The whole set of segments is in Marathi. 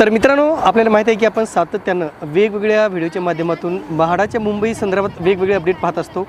तर मित्रांनो आपल्याला माहीत आहे की आपण सातत्यानं वेगवेगळ्या व्हिडिओच्या माध्यमातून म्हाडाच्या मुंबई संदर्भात वेगवेगळे अपडेट पाहत असतो.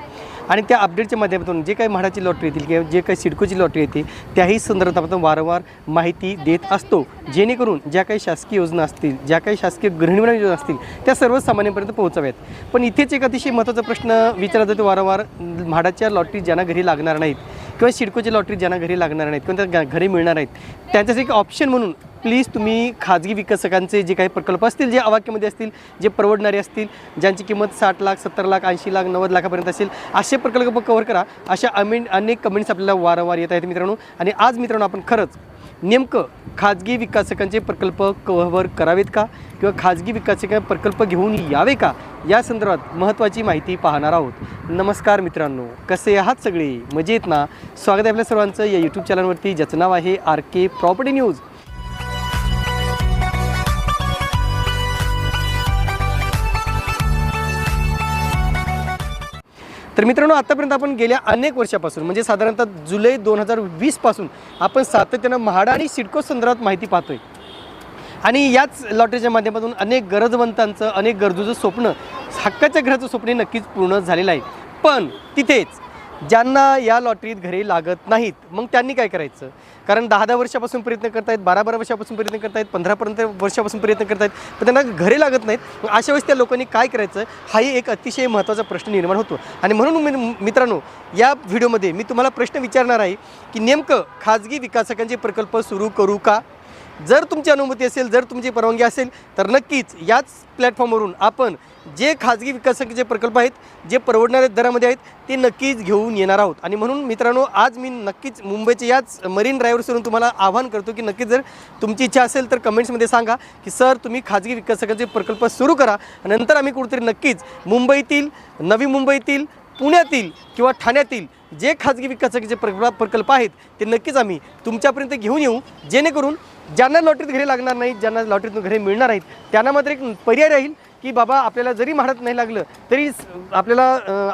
आणि त्या अपडेटच्या माध्यमातून जे काही म्हाडाची लॉटरी येतील किंवा जे काही सिडकोची लॉटरी येते त्याही संदर्भात आपण वारंवार माहिती देत असतो. जेणेकरून ज्या काही शासकीय योजना असतील ज्या काही शासकीय गृहनिर्माण योजना असतील त्या सर्वसामान्यांपर्यंत पोहोचाव्यात. पण इथेच एक अतिशय महत्त्वाचा प्रश्न विचारला जातो वारंवार म्हाडाच्या लॉटरी ज्यांना घरी लागणार नाहीत किंवा सिडकोची लॉटरी ज्यांना घरी लागणार नाहीत किंवा त्या घरी मिळणार नाहीत त्यांच्यासाठी एक ऑप्शन म्हणून प्लीज तुम्ही खाजगी विकसकांचे जे काही प्रकल्प असतील जे अवाक्यामध्ये असतील जे परवडणारे असतील ज्यांची किंमत साठ लाख सत्तर लाख ऐंशी लाख नव्वद लाखापर्यंत असेल असे प्रकल्प कव्हर करा. अशा अमेन अनेक कमेंट्स आपल्याला वारंवार येत आहेत मित्रांनो. आणि आज मित्रांनो आपण खरंच नेमकं खाजगी विकासकांचे प्रकल्प कव्हर करावेत का? किंवा खाजगी विकासक प्रकल्प घेऊन यावे का? या संदर्भात महत्त्वाची माहिती पाहणार आहोत. नमस्कार मित्रांनो. कसे आहात सगळे? मजेत ना? स्वागत आहे आपल्या सर्वांचं या यूट्यूब चॅनलवरती ज्याचं नाव आहे आर के प्रॉपर्टी न्यूज. तर मित्रांनो आतापर्यंत आपण गेल्या अनेक वर्षापासून म्हणजे साधारणतः जुलै दोन हजार वीसपासून आपण सातत्यानं म्हाडा आणि सिडको संदर्भात माहिती पाहतोय. आणि याच लॉटरीच्या माध्यमातून अनेक गरजवंतांचं अनेक गरजूचं स्वप्न हक्काच्या घराचं स्वप्न नक्कीच पूर्ण झालेलं आहे. पण तिथेच ज्यांना या लॉटरीत घरे लागत नाहीत मग त्यांनी काय करायचं? कारण दहा दहा वर्षापासून प्रयत्न करतायत बारा बारा वर्षापासून प्रयत्न करतायत पंधरापर्यंत वर्षापासून प्रयत्न करतायत पण त्यांना घरे लागत नाहीत. मग अशा वेळेस त्या लोकांनी काय करायचं? हाही एक अतिशय महत्त्वाचा प्रश्न निर्माण होतो. आणि म्हणून मी मित्रांनो या व्हिडिओमध्ये मी तुम्हाला प्रश्न विचारणार आहे की नेमकं खाजगी विकासकांचे प्रकल्प सुरू करू का? जर तुमची अनुमती असेल जर तुमची परवानगी असेल तर नक्कीच याच प्लॅटफॉर्मवरून आपण जे खाजगी विकासकाचे प्रकल्प आहेत जे परवडणाऱ्या दरामध्ये आहेत ते नक्कीच घेऊन येणार आहोत. आणि म्हणून मित्रांनो आज मी नक्कीच मुंबईच्या याच मरीन ड्रायव्हर्सवरून तुम्हाला आवाहन करतो की नक्कीच जर तुमची इच्छा असेल तर कमेंट्समध्ये सांगा की सर तुम्ही खाजगी विकासकाचे प्रकल्प सुरू करा. नंतर आम्ही कुठेतरी नक्कीच मुंबईतील नवी मुंबईतील पुण्यातील किंवा ठाण्यातील जे खाजगी विकासाचे प्रकल्प प्रकल्प आहेत ते नक्कीच आम्ही तुमच्यापर्यंत घेऊन येऊ. जेणेकरून ज्यांना लॉटरीत घरे लागणार नाहीत ज्यांना लॉटरीतून घरे मिळणार आहेत त्यांना मात्र एक पर्याय राहील की बाबा आपल्याला जरी म्हणत नाही लागलं तरी आपल्याला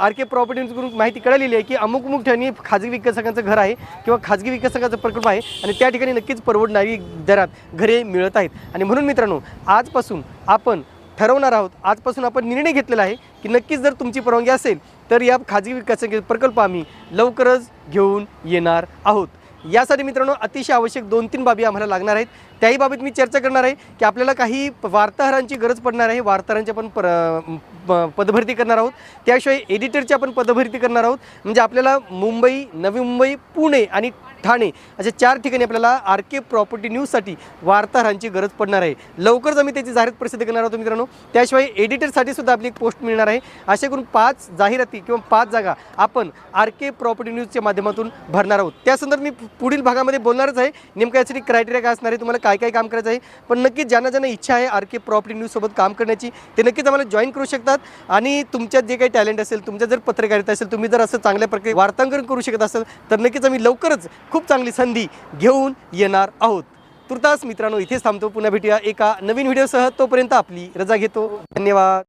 आर के प्रॉपर्टीकडून माहिती कळलेली आहे की अमुक अमुक ठिकाणी खाजगी विकासकांचं घर आहे किंवा खाजगी विकासकाचा प्रकल्प आहे आणि त्या ठिकाणी नक्कीच परवडणारी दरात घरे मिळत आहेत. आणि म्हणून मित्रांनो आजपासून आपण ठरवणार आहोत. आजपासून आपण निर्णय घेतलेला आहे की नक्कीच जर तुमची परवानगी असेल तर या खाजगी विकास प्रकल्प आम्ही लवकरच घेऊन येणार आहोत. यासाठी मित्रांनो अतिशय आवश्यक दोन तीन बाबी आम्हाला लागणार आहेत. त्याही बाबीत मी चर्चा करणार आहे की आपल्याला काही वार्ताहरांची गरज पडणार आहे. वार्ताहरांची आपण पर प- पदभरती करणार आहोत. त्याशिवाय एडिटरची आपण पदभरती करणार आहोत. म्हणजे आपल्याला मुंबई नवी मुंबई पुणे आणि ठाणे अशा चार ठिकाणी आपल्याला आर के प्रॉपर्टी न्यूजसाठी वार्ताहरांची गरज पडणार आहे. लवकरच आम्ही त्याची जाहिरात प्रसिद्ध करणार आहोत मित्रांनो. त्याशिवाय एडिटरसाठी सुद्धा आपली एक पोस्ट मिळणार आहे. असे करून पाच जाहिराती किंवा पाच जागा आपण आर के प्रॉपर्टी न्यूजच्या माध्यमातून भरणार आहोत. त्या संदर्भात मी पुढील भागामध्ये बोलणारच आहे. नेमकं यासाठी क्रायटेरिया काय असणार आहे तुम्हाला काय काय काम करायचं आहे. पण नक्कीच ज्यांना ज्यांना इच्छा आहे आर के प्रॉपर्टी न्यूजसोबत काम करण्याची ते नक्कीच आम्हाला जॉईन करू शकतात. आणि तुमच्यात जे काही टॅलेंट असेल तुमच्या जर पत्रकारिता असेल तुम्ही जर असं चांगल्या प्रकारे वार्तांकन करू शकत असाल तर नक्कीच आम्ही लवकरच खूप चांगली संधी घेऊन येणार आहोत. तुर्तास मित्रांनो इथेच थांबतो. पुन्हा भेटूया एका नवीन व्हिडिओसह. तोपर्यंत आपली रजा घेतो. धन्यवाद.